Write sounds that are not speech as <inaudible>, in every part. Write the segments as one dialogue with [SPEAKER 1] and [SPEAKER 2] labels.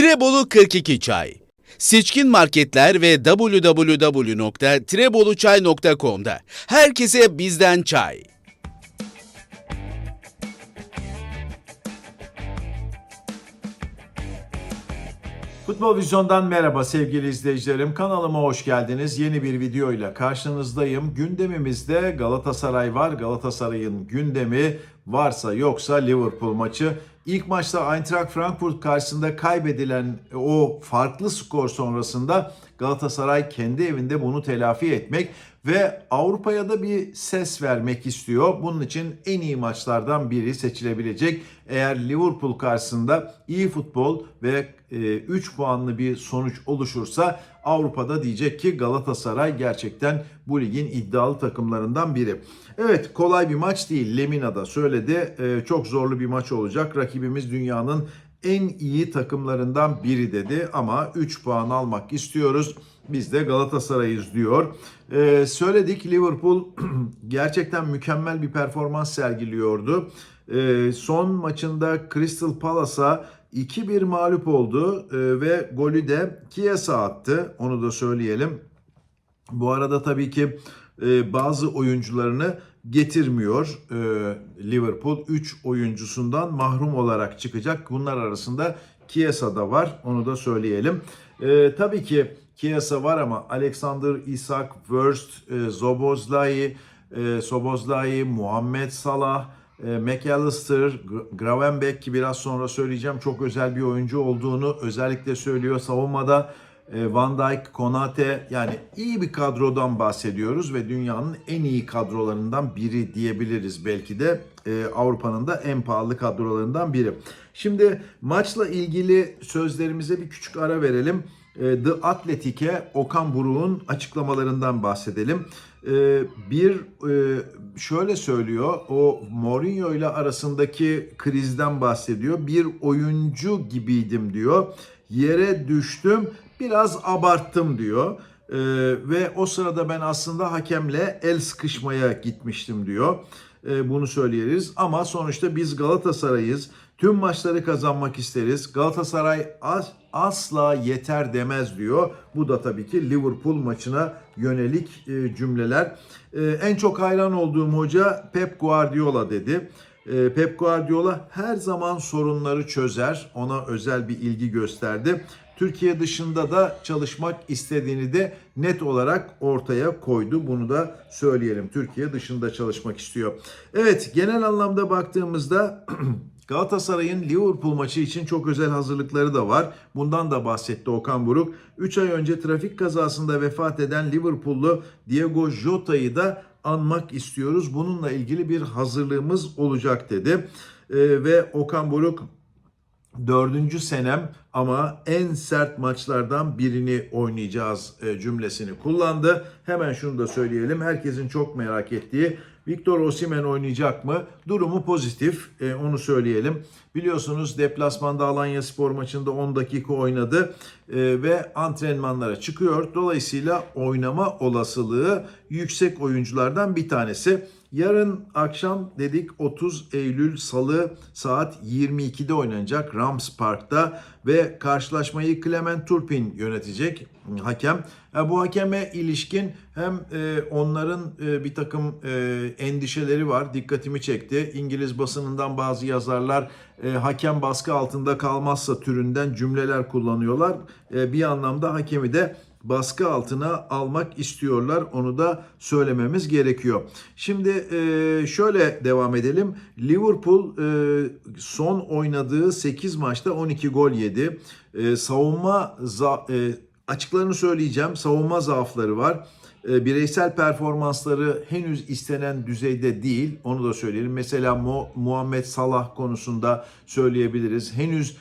[SPEAKER 1] Trebolu 42 Çay Seçkin marketler ve www.treboluçay.com'da herkese bizden çay.
[SPEAKER 2] Futbol Vizyon'dan merhaba sevgili izleyicilerim. Kanalıma hoş geldiniz. Yeni bir videoyla karşınızdayım. Gündemimizde Galatasaray var. Galatasaray'ın gündemi varsa yoksa Liverpool maçı. İlk maçta Eintracht Frankfurt karşısında kaybedilen o farklı skor sonrasında Galatasaray kendi evinde bunu telafi etmek ve Avrupa'ya da bir ses vermek istiyor. Bunun için en iyi maçlardan biri seçilebilecek. Eğer Liverpool karşısında iyi futbol ve 3 puanlı bir sonuç oluşursa Avrupa'da diyecek ki Galatasaray gerçekten bu ligin iddialı takımlarından biri. Evet kolay bir maç değil. Lemina da söyledi. E, Çok zorlu bir maç olacak. Rakibimiz dünyanın en iyi takımlarından biri dedi ama 3 puan almak istiyoruz. Biz de Galatasaray'ız diyor. Ee, söyledik Liverpool <clears throat> gerçekten mükemmel bir performans sergiliyordu. Ee, son maçında Crystal Palace'a 2-1 mağlup oldu ee, ve golü de Chiesa attı. Onu da söyleyelim. Bu arada tabii ki e, bazı oyuncularını getirmiyor e, Liverpool. 3 oyuncusundan mahrum olarak çıkacak. Bunlar arasında Chiesa da var. Onu da söyleyelim. E, tabii ki Chiesa var ama Alexander Isak, Wurst, e, Zobozlai, e, Sobozlai, Muhammed Salah, e, McAllister, Gra- Gravenbeck ki biraz sonra söyleyeceğim çok özel bir oyuncu olduğunu özellikle söylüyor savunmada. E, Van Dijk, Konate yani iyi bir kadrodan bahsediyoruz ve dünyanın en iyi kadrolarından biri diyebiliriz belki de E, Avrupa'nın da en pahalı kadrolarından biri. Şimdi maçla ilgili sözlerimize bir küçük ara verelim. E, The Athletic'e Okan Buruk'un açıklamalarından bahsedelim. Bir şöyle söylüyor, o Mourinho ile arasındaki krizden bahsediyor. Bir oyuncu gibiydim diyor. Yere düştüm, biraz abarttım diyor. Ee, ve o sırada ben aslında hakemle el sıkışmaya gitmiştim diyor. Ee, bunu söyleyeriz ama sonuçta biz Galatasaray'ız. Tüm maçları kazanmak isteriz. Galatasaray as, asla yeter demez diyor. Bu da tabii ki Liverpool maçına yönelik e, cümleler. E, en çok hayran olduğum hoca Pep Guardiola dedi. E, Pep Guardiola her zaman sorunları çözer. Ona özel bir ilgi gösterdi. Türkiye dışında da çalışmak istediğini de net olarak ortaya koydu. Bunu da söyleyelim. Türkiye dışında çalışmak istiyor. Evet genel anlamda baktığımızda <clears throat> Galatasaray'ın Liverpool maçı için çok özel hazırlıkları da var. Bundan da bahsetti Okan Buruk. 3 ay önce trafik kazasında vefat eden Liverpool'lu Diego Jota'yı da anmak istiyoruz. Bununla ilgili bir hazırlığımız olacak dedi. Ee, ve Okan Buruk dördüncü senem ama en sert maçlardan birini oynayacağız e, cümlesini kullandı. Hemen şunu da söyleyelim. Herkesin çok merak ettiği Victor Osimhen oynayacak mı? Durumu pozitif. e, onu söyleyelim. Biliyorsunuz deplasmanda Alanya Spor maçında 10 dakika oynadı e, ve antrenmanlara çıkıyor. Dolayısıyla oynama olasılığı yüksek oyunculardan bir tanesi. Yarın akşam dedik 30 Eylül Salı saat 22'de oynanacak Rams Park'ta ve karşılaşmayı Clement Turpin yönetecek hakem. Ya bu hakeme ilişkin hem e, onların e, bir takım e, endişeleri var dikkatimi çekti. İngiliz basınından bazı yazarlar e, hakem baskı altında kalmazsa türünden cümleler kullanıyorlar. E, bir anlamda hakemi de baskı altına almak istiyorlar. Onu da söylememiz gerekiyor. Şimdi e, şöyle devam edelim. Liverpool e, son oynadığı 8 maçta 12 gol yedi. E, savunma açıklarını söyleyeceğim. Savunma zaafları var. Bireysel performansları henüz istenen düzeyde değil. Onu da söyleyelim. Mesela Muhammed Salah konusunda söyleyebiliriz. Henüz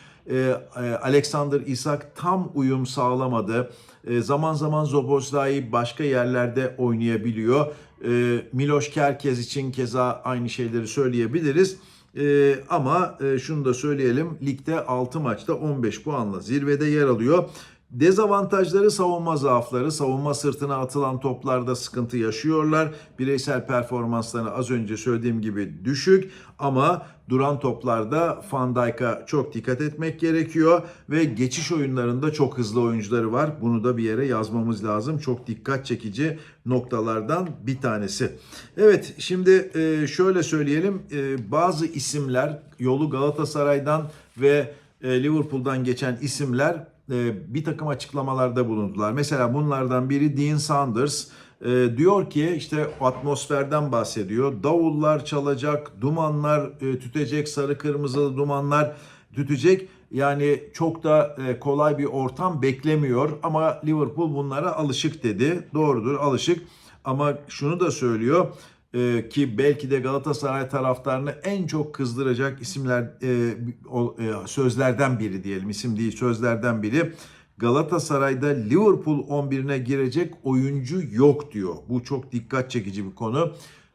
[SPEAKER 2] Alexander Isak tam uyum sağlamadı. E, zaman zaman Zoboslai başka yerlerde oynayabiliyor. E, Miloš Kerkez için keza aynı şeyleri söyleyebiliriz. E, ama e, şunu da söyleyelim. Ligde 6 maçta 15 puanla zirvede yer alıyor. Dezavantajları savunma zaafları. Savunma sırtına atılan toplarda sıkıntı yaşıyorlar. Bireysel performanslarını az önce söylediğim gibi düşük ama duran toplarda Van Dijk'a çok dikkat etmek gerekiyor ve geçiş oyunlarında çok hızlı oyuncuları var. Bunu da bir yere yazmamız lazım. Çok dikkat çekici noktalardan bir tanesi. Evet şimdi e, şöyle söyleyelim. E, Bazı isimler yolu Galatasaray'dan ve e, Liverpool'dan geçen isimler e, bir takım açıklamalarda bulundular. Mesela bunlardan biri Dean Sanders e, diyor ki işte atmosferden bahsediyor. Davullar çalacak, dumanlar e, tütecek, sarı kırmızılı dumanlar tütecek. Yani çok da e, kolay bir ortam beklemiyor ama Liverpool bunlara alışık dedi. Doğrudur alışık ama şunu da söylüyor e, ki belki de Galatasaray taraftarını en çok kızdıracak isimler e, o, e, sözlerden biri diyelim isim değil sözlerden biri. Galatasaray'da Liverpool 11'ine girecek oyuncu yok diyor. Bu çok dikkat çekici bir konu.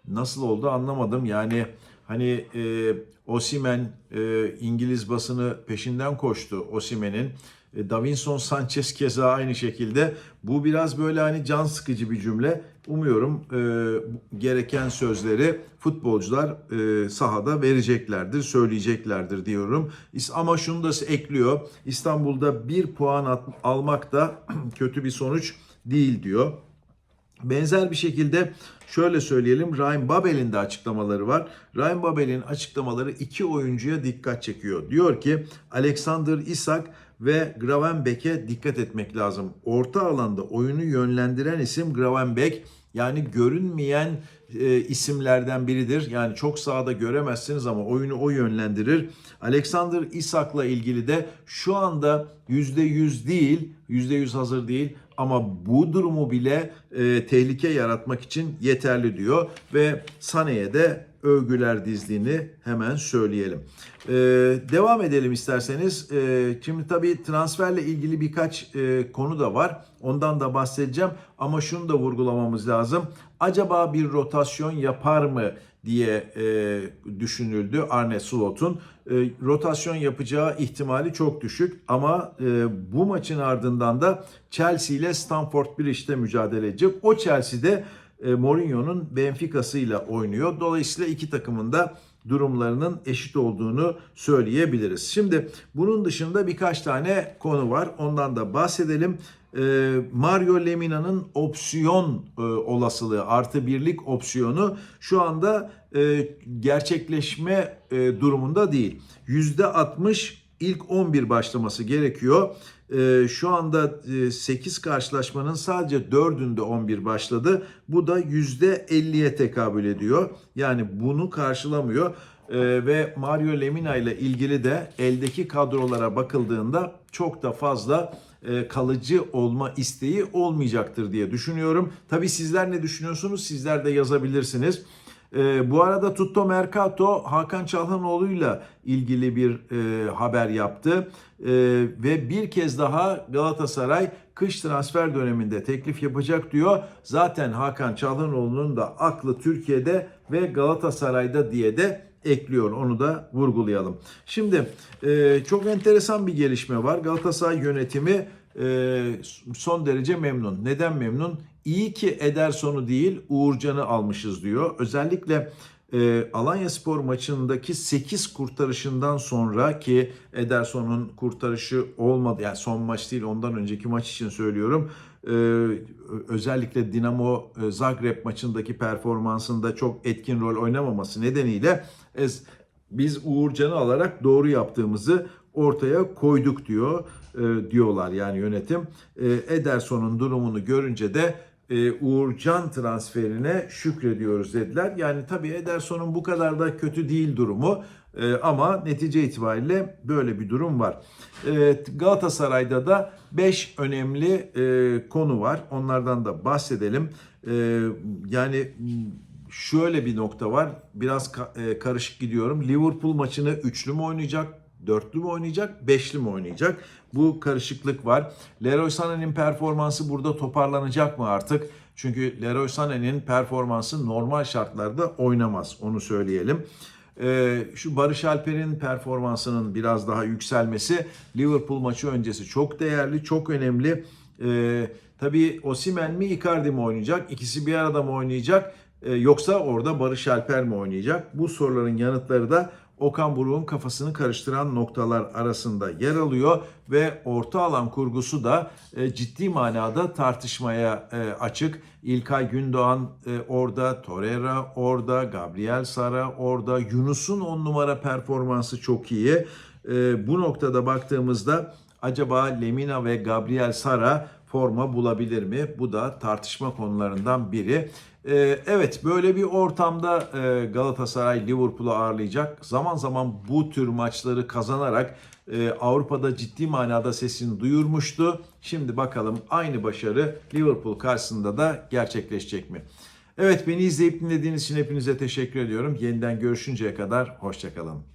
[SPEAKER 2] Nasıl oldu anlamadım. Yani hani e, Osimen e, İngiliz basını peşinden koştu Osimen'in. E, Davinson Sanchez keza aynı şekilde. Bu biraz böyle hani can sıkıcı bir cümle. Umuyorum e, gereken sözleri futbolcular e, sahada vereceklerdir, söyleyeceklerdir diyorum. Ama şunu da ekliyor. İstanbul'da bir puan almak da <clears throat> kötü bir sonuç değil diyor. Benzer bir şekilde şöyle söyleyelim Ryan Babel'in de açıklamaları var. Ryan Babel'in açıklamaları iki oyuncuya dikkat çekiyor. Diyor ki Alexander Isak ve Gravenbeck'e dikkat etmek lazım. Orta alanda oyunu yönlendiren isim Gravenbeck. Yani görünmeyen e, isimlerden biridir. Yani çok sahada göremezsiniz ama oyunu o yönlendirir. Alexander Isak'la ilgili de şu anda %100 değil, %100 hazır değil ama bu durumu bile e, tehlike yaratmak için yeterli diyor. Ve Sané'ye de övgüler dizdiğini hemen söyleyelim. E, devam edelim isterseniz. E, şimdi tabii transferle ilgili birkaç e, konu da var. Ondan da bahsedeceğim ama şunu da vurgulamamız lazım. Acaba bir rotasyon yapar mı diye e, düşünüldü Arne Slot'un. E, rotasyon yapacağı ihtimali çok düşük ama e, bu maçın ardından da Chelsea ile Stamford Bridge'de mücadele edecek. O Chelsea'de Mourinho'nun Benfica'sıyla oynuyor. Dolayısıyla iki takımın da durumlarının eşit olduğunu söyleyebiliriz. Şimdi bunun dışında birkaç tane konu var. Ondan da bahsedelim. Ee, Mario Lemina'nın opsiyon e, olasılığı artı birlik opsiyonu şu anda e, gerçekleşme e, durumunda değil. %60 ilk 11 başlaması gerekiyor. Ee, şu anda e, 8 karşılaşmanın sadece 4'ünde 11 başladı. Bu da %50'ye tekabül ediyor. Yani bunu karşılamıyor. Ee, ve Mario Lemina ile ilgili de eldeki kadrolara bakıldığında çok da fazla e, kalıcı olma isteği olmayacaktır diye düşünüyorum. Tabii sizler ne düşünüyorsunuz? Sizler de yazabilirsiniz. E, bu arada Tutto Mercato Hakan Çalhanoğlu'yla ilgili bir e, haber yaptı. E, ve bir kez daha Galatasaray kış transfer döneminde teklif yapacak diyor. Zaten Hakan Çalhanoğlu'nun da aklı Türkiye'de ve Galatasaray'da diye de ekliyor. Onu da vurgulayalım. Şimdi e, çok enteresan bir gelişme var. Galatasaray yönetimi e, son derece memnun. Neden memnun? İyi ki Ederson'u değil Uğurcan'ı almışız diyor. Özellikle e, Alanya Spor maçındaki 8 kurtarışından sonra ki Ederson'un kurtarışı olmadı. Yani son maç değil ondan önceki maç için söylüyorum. E, özellikle Dinamo e, Zagreb maçındaki performansında çok etkin rol oynamaması nedeniyle e, biz Uğurcan'ı alarak doğru yaptığımızı ortaya koyduk diyor e, diyorlar yani yönetim. E, Ederson'un durumunu görünce de e, Uğurcan transferine şükrediyoruz dediler. Yani tabii Ederson'un bu kadar da kötü değil durumu e, ama netice itibariyle böyle bir durum var. E, Galatasaray'da da 5 önemli e, konu var. Onlardan da bahsedelim. E, yani şöyle bir nokta var. Biraz ka- e, karışık gidiyorum. Liverpool maçını üçlü mü oynayacak? Dörtlü mü oynayacak, beşli mi oynayacak? Bu karışıklık var. Leroy Sané'nin performansı burada toparlanacak mı artık? Çünkü Leroy Sané'nin performansı normal şartlarda oynamaz. Onu söyleyelim. e, şu Barış Alper'in performansının biraz daha yükselmesi Liverpool maçı öncesi çok değerli, çok önemli. E, tabii Osimhen mi Icardi mi oynayacak? İkisi bir arada mı oynayacak? E, yoksa orada Barış Alper mi oynayacak? Bu soruların yanıtları da Okan Buruk'un kafasını karıştıran noktalar arasında yer alıyor ve orta alan kurgusu da e, ciddi manada tartışmaya e, açık. İlkay Gündoğan e, orada, Torreira orada, Gabriel Sara orada, Yunus'un on numara performansı çok iyi. E, bu noktada baktığımızda acaba Lemina ve Gabriel Sara forma bulabilir mi? Bu da tartışma konularından biri. Ee, evet böyle bir ortamda e, Galatasaray Liverpool'u ağırlayacak. Zaman zaman bu tür maçları kazanarak e, Avrupa'da ciddi manada sesini duyurmuştu. Şimdi bakalım aynı başarı Liverpool karşısında da gerçekleşecek mi? Evet beni izleyip dinlediğiniz için hepinize teşekkür ediyorum. Yeniden görüşünceye kadar hoşçakalın.